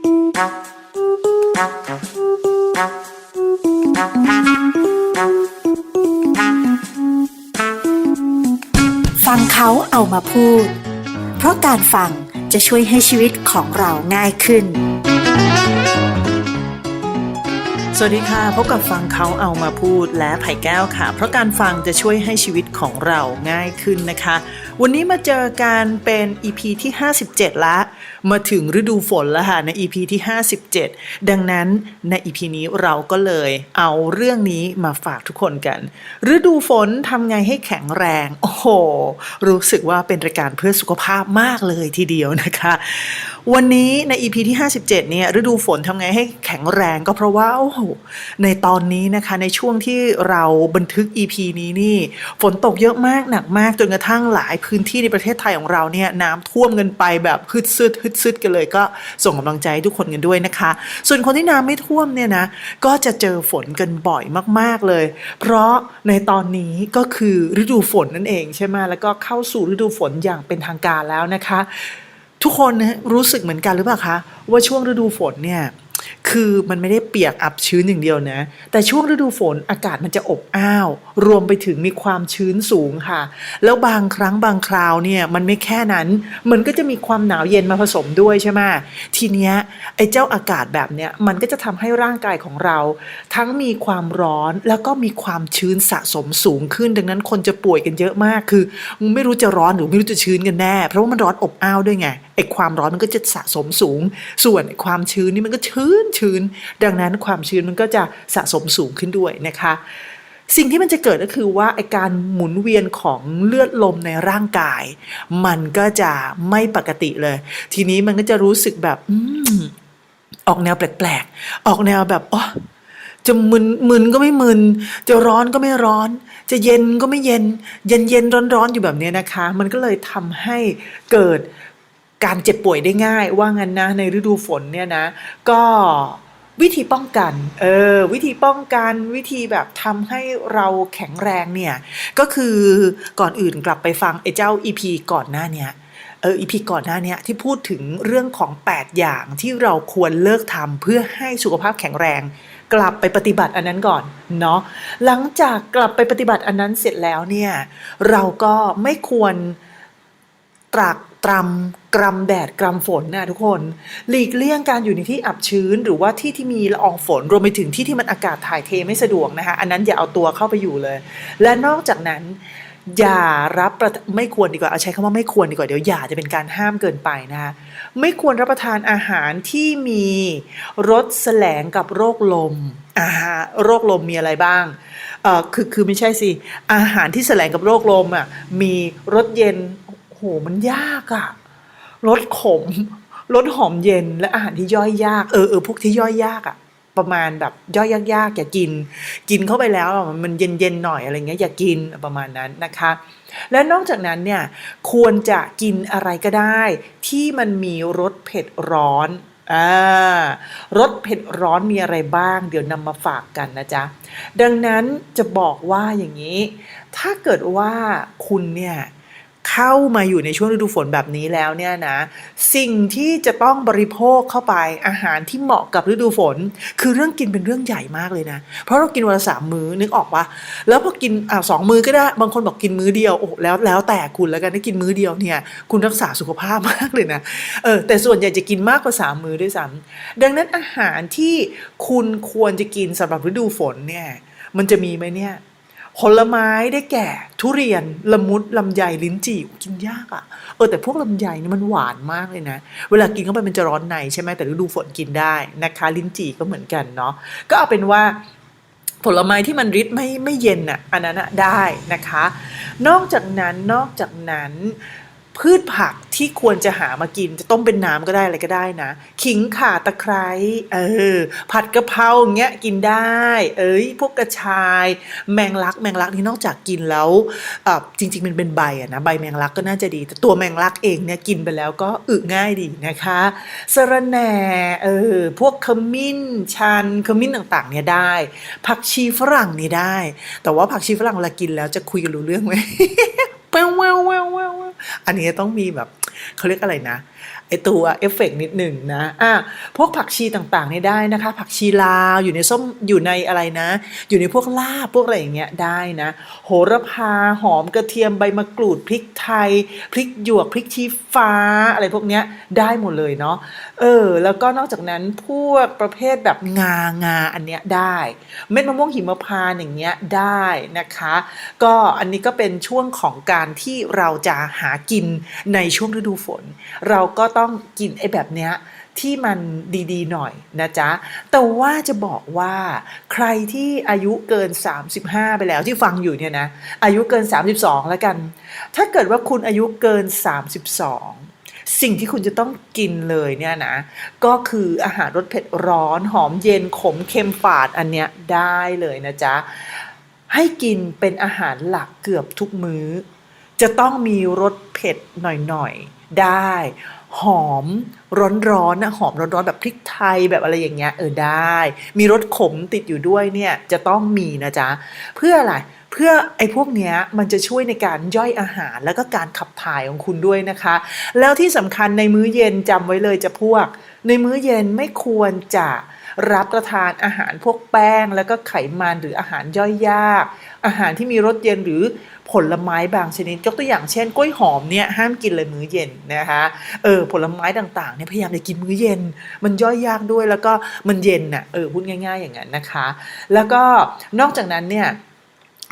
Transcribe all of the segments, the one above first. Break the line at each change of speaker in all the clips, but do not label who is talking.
ฟังเขาเอามาพูด เพราะการฟังจะช่วยให้ชีวิตของเราง่ายขึ้น
สวัสดีค่ะ พบกับฟังเขาเอามาพูดและไผ่แก้วค่ะ เพราะการฟังจะช่วยให้ชีวิตของเราง่ายขึ้นนะคะ วันนี้มาเจอกันเป็น EP ที่ 57 ละ มาถึงฤดูฝนแล้วค่ะใน EP ที่ 57 ดังนั้นใน EP นี้เราก็เลยเอาเรื่องนี้มาฝากทุกคนกัน ฤดูฝนทำไงให้แข็งแรง โอ้โห รู้สึกว่าเป็นรายการเพื่อสุขภาพมากเลยทีเดียวนะคะ วันนี้ใน EP ที่ 57 เนี่ยฤดูฝนทำไงให้แข็งแรงก็เพราะว่าโอ้โหในตอนนี้นะคะในช่วงที่เราบันทึก EP นี้นี่ฝนตกเยอะมากหนักมากจนกระทั่งหลายพื้นที่ในประเทศไทยของเราเนี่ยน้ำท่วมกันไปแบบฮึดซึดฮึดซึดกันเลย ก็ส่งกำลังใจให้ทุกคนกันด้วยนะคะ ส่วนคนที่น้ำไม่ท่วมเนี่ยนะก็จะเจอฝนกันบ่อยมาก ๆเลย เพราะในตอนนี้ก็คือฤดูฝนนั่นเองใช่ไหมแล้วก็เข้าสู่ฤดูฝนอย่างเป็นทางการแล้วนะคะ ทุกคนนะรู้สึกเหมือนกันหรือเปล่าคะ ว่าช่วงฤดูฝนเนี่ยคือมันไม่ได้เปียกอับชื้นอย่างเดียวนะ แต่ช่วงฤดูฝนอากาศมันจะอบอ้าว รวมไปถึงมีความชื้นสูงค่ะ แล้วบางครั้งบางคราวเนี่ยมันไม่แค่นั้น มันก็จะมีความหนาวเย็นมาผสมด้วยใช่ไหมทีเนี้ยไอ้เจ้าอากาศแบบเนี้ยมันก็จะทำให้ร่างกายของเรา ทั้งมีความร้อนแล้วก็มีความชื้นสะสมสูงขึ้น ดังนั้นคนจะป่วยกันเยอะมากคือ ไม่รู้จะร้อนหรือไม่รู้จะชื้นกันแน่ เพราะว่ามันร้อนอบอ้าวด้วยไง ไอ้ความร้อนมันก็จะสะสมสูง ส่วนไอ้ความชื้นนี่มันก็ชื้นชื้น ดังนั้นความชื้นมันก็จะสะสมสูงขึ้นด้วยนะคะสิ่งที่มันจะเกิดก็คือว่าไอการหมุนเวียนของเลือดลมในร่างกาย มันก็จะไม่ปกติเลย ทีนี้มันก็จะรู้สึกแบบอออกแนวแปลกๆ ออกแนวแบบอ๋อจะมึนมึนก็ไม่มึน จะร้อนก็ไม่ร้อน จะเย็นก็ไม่เย็น เย็นเย็นร้อนร้อนอยู่แบบนี้นะคะ มันก็เลยทำให้เกิด การเจ็บป่วยได้ง่าย ว่างั้นนะ ในฤดูฝนเนี่ยนะ ก็วิธีป้องกัน เออ วิธีป้องกันวิธีแบบทำให้เราแข็งแรงเนี่ย ก็คือก่อนอื่นกลับไปฟังไอ้เจ้า EP ก่อนหน้าเนี้ยเอออีพีก่อนหน้าเนี้ยที่พูดถึงเรื่องของ 8 อย่างที่เราควรเลิกทำเพื่อให้สุขภาพแข็งแรง กลับไปปฏิบัติอันนั้นก่อนเนาะหลังจากกลับไปปฏิบัติอันนั้นเสร็จแล้วเนี่ย เราก็ไม่ควรตราก ตรำกรำแดดกรำฝนนะทุกคน หลีกเลี่ยงการอยู่ในที่อับชื้น หรือว่าที่ที่มีละอองฝนรวมไปถึงที่ที่มันอากาศถ่ายเทไม่สะดวกนะคะอันนั้นอย่าเอาตัวเข้าไปอยู่เลย และนอกจากนั้นอย่ารับประไม่ควรดีกว่าเอาใช้คำว่าไม่ควรดีกว่าเดี๋ยวอย่าจะเป็นการห้ามเกินไปนะคะไม่ควรรับประทานอาหารที่มีรสแสลงกับโรคลมอาหารโรคลมมีอะไรบ้างเออคือคือไม่ใช่สิอาหารที่แสลงกับโรคลมอะมีรสเย็น โอ้โหมันยากอะรสขมรสหอมเย็นและอาหารที่ย่อยยากเออเออพวกที่ย่อยยากอะประมาณแบบย่อยยากๆอย่ากิน กินเข้าไปแล้วมันเย็นๆหน่อยอะไรเงี้ยอย่ากินประมาณนั้นนะคะ และนอกจากนั้นเนี่ยควรจะกินอะไรก็ได้ ที่มันมีรสเผ็ดร้อนอ่ารสเผ็ดร้อนมีอะไรบ้าง เดี๋ยวนำมาฝากกันนะจ๊ะ ดังนั้นจะบอกว่าอย่างนี้ ถ้าเกิดว่าคุณเนี่ย เข้ามาอยู่ในช่วงฤดูฝนแบบนี้แล้วเนี่ยนะ สิ่งที่จะต้องบริโภคเข้าไปอาหารที่เหมาะกับฤดูฝน คือเรื่องกินเป็นเรื่องใหญ่มากเลยนะ เพราะเรากินวันละสามมื้อนึกออกปะแล้วพอกินอ่าสองมื้อก็ได้บางคนบอกกินมื้อเดียวโอ้แล้วแล้วแต่คุณแล้วกันถ้ากินมื้อเดียวเนี่ย คุณรักษาสุขภาพมากเลยนะเออแต่ส่วนใหญ่จะกินมากกว่าสามมื้อด้วยซ้ำดังนั้นอาหารที่คุณควรจะกินสำหรับฤดูฝนเนี่ยมันจะมีไหมเนี่ย ผลไม้ได้แก่ ทุเรียนละมุดลำไยลิ้นจี่กินยากอะ่ะเออแต่พวกลำไยนี่มันหวานมากเลยนะ เวลากินเข้าไปมันจะร้อนในใช่ไหมแต่ฤดูฝนกินได้นะคะ ลิ้นจี่ก็เหมือนกันเนาะก็เอาเป็นว่าผลไม้ที่มันริดไม่ไม่เย็นอะอันนั้นอะได้นะคะ นอกจากนั้นนอกจากนั้น พืชผักที่ควรจะหามากินจะต้มเป็นน้ำก็ได้อะไรก็ได้นะ ขิงข่าตะไคร้เออผัดกะเพราอย่างเงี้ยกินได้ เอ้ยพวกกระชาย แมงลักแมงลักนี่นอกจากกินแล้วเออจริง ๆ มันเป็นใบอะนะใบแมงลักก็น่าจะดี แต่ตัวแมงลักเองเนี่ยกินไปแล้วก็อึง่ายดีนะคะสะระแหน่เออพวกขมิ้นชันขมิ้นต่างๆเนี่ยได้ ผักชีฝรั่งนี่ได้ แต่ว่าผักชีฝรั่งเวลากินแล้วจะคุยกันรู้เรื่องไหมแววแวว อันนี้ต้องมีแบบเขาเรียกอะไรนะ ไอตัวเอฟเฟกต์นิดหนึ่งนะอะพวกผักชีต่างๆนี่ได้นะคะ ผักชีลาวอยู่ในส้มอยู่ในอะไรนะ อยู่ในพวกลาบพวกอะไรอย่างเงี้ยได้นะ โหระพาหอมกระเทียมใบมะกรูดพริกไทย พริกหยวกพริกชี้ฟ้าอะไรพวกเนี้ยได้หมดเลยเนาะเออ แล้วก็นอกจากนั้นพวกประเภทแบบงางาอันเนี้ยได้ เม็ดมะม่วงหิมพานต์อย่างเงี้ยได้นะคะ ก็อันนี้ก็เป็นช่วงของการที่เราจะหากินในช่วงฤดูฝน เราก็ต้้องกินไอ้แบบเนี้ยที่มันดีๆหน่อยนะจ๊ะ แต่ว่าจะบอกว่าใครที่อายุเกิน 35 ไปแล้วที่ฟังอยู่เนี่ยนะ อายุเกิน 32 แล้วกัน ถ้าเกิดว่าคุณอายุเกิน 32 สิ่งที่คุณจะต้องกินเลยเนี่ยนะ ก็คืออาหารรสเผ็ดร้อน หอมเย็นขมเค็มฝาดอันเนี้ยได้เลยนะจ๊ะ ให้กินเป็นอาหารหลักเกือบทุกมื้อ จะต้องมีรสเผ็ดหน่อยๆได้ หอมร้อนๆนะหอมร้อนๆแบบพริกไทยแบบอะไรอย่างเงี้ยเออได้ มีรสขมติดอยู่ด้วยเนี่ยจะต้องมีนะจ๊ะเพื่ออะไรเพื่อไอ้พวกเนี้ยมันจะช่วยในการย่อยอาหารแล้วก็การขับถ่ายของคุณด้วยนะคะ แล้วที่สำคัญในมื้อเย็นจำไว้เลยจะพวก ในมื้อเย็นไม่ควรจะ รับประทานอาหารพวกแป้ง แล้วก็ไขมันหรืออาหารย่อยยาก อาหารที่มีรสเย็นหรือผลไม้บางชนิดยกตัวอย่างเช่นกล้วยหอมเนี่ยห้ามกินเลยมื้อเย็นนะคะเออผลไม้ต่างๆเนี่ยพยายามจะกินมื้อเย็น มันย่อยยากด้วยแล้วก็มันเย็นน่ะเออพูดง่าย ๆ อย่างนั้นนะคะ แล้วก็นอกจากนั้นเนี่ย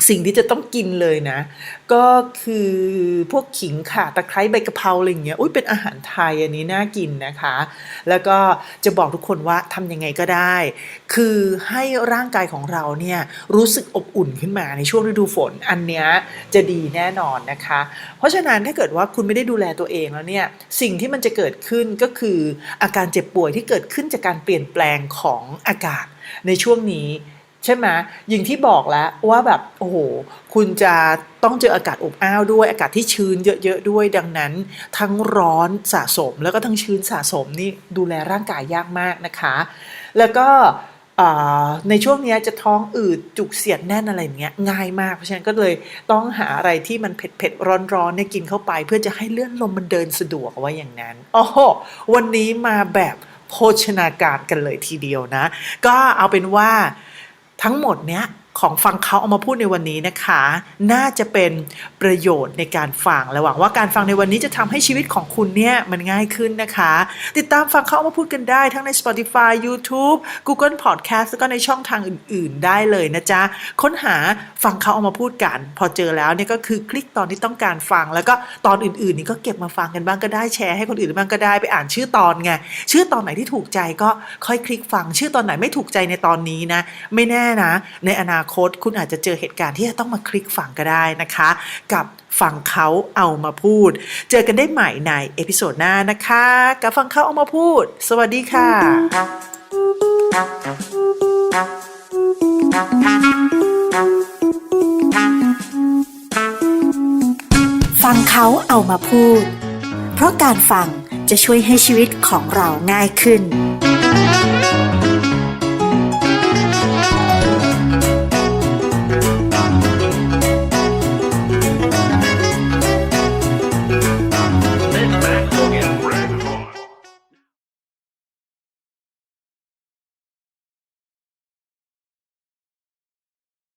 สิ่งที่จะต้องกินเลยนะ ก็คือพวกขิงข่าตะไคร้ใบกะเพราอะไรอย่างเงี้ยอุ้ยเป็นอาหารไทยอันนี้น่ากินนะคะ แล้วก็จะบอกทุกคนว่าทำยังไงก็ได้ คือให้ร่างกายของเราเนี่ยรู้สึกอบอุ่นขึ้นมาในช่วงฤดูฝน อันเนี้ยจะดีแน่นอนนะคะ เพราะฉะนั้นถ้าเกิดว่าคุณไม่ได้ดูแลตัวเองแล้วเนี่ยสิ่งที่มันจะเกิดขึ้นก็คืออาการเจ็บป่วยที่เกิดขึ้นจากการเปลี่ยนแปลงของอากาศในช่วงนี้ ใช่ไหมอย่างที่บอกแล้วว่าแบบโอ้โหคุณจะต้องเจออากาศอบอ้าวด้วย อากาศที่ชื้นเยอะๆด้วย ดังนั้น ทั้งร้อนสะสมแล้วก็ทั้งชื้นสะสมนี่ดูแลร่างกายยากมากนะคะ แล้วก็ในช่วงนี้จะท้องอืดจุกเสียดแน่นอะไรอย่างเงี้ยง่ายมากเพราะฉะนั้นก็เลยต้องหาอะไรที่มันเผ็ดเผ็ดร้อนร้อนๆเนี่ยกินเข้าไป เพื่อจะให้เลื่อนลมมันเดินสะดวกเอาไว้อย่างนั้นโอ้โหวันนี้มาแบบโภชนาการกันเลยทีเดียวนะ ก็เอาเป็นว่า ทั้งหมดเนี้ย ของฟังเขาเอามาพูดในวันนี้นะคะ น่าจะเป็นประโยชน์ในการฟังและหวังว่าการฟังในวันนี้จะทำให้ชีวิตของคุณเนี่ยมันง่ายขึ้นนะคะ ติดตามฟังเขาเอามาพูดกันได้ทั้งใน Spotify YouTube Google Podcast แล้วก็ในช่องทางอื่น ๆ ได้เลยนะจ๊ะ ค้นหาฟังเขาเอามาพูดกัน พอเจอแล้วเนี่ยก็คือคลิกตอนที่ต้องการฟัง แล้วก็ตอนอื่น ๆ นี่ก็เก็บมาฟังกันบ้างก็ได้แชร์ให้คนอื่นบ้างก็ได้ไปอ่านชื่อตอนไงชื่อตอนไหนที่ถูกใจก็ค่อยคลิกฟัง ชื่อตอนไหนไม่ถูกใจในตอนนี้นะ ไม่แน่นะ ในอนาคต คุณอาจจะเจอเหตุการณ์ที่จะต้องมาคลิกฟังก็ได้นะคะ กับฟังเขาเอามาพูด เจอกันได้ใหม่ในเอพิโซดหน้านะคะ กับฟังเขาเอามาพูด สวัสดีค่ะ
ฟังเขาเอามาพูด เพราะการฟังจะช่วยให้ชีวิตของเราง่ายขึ้น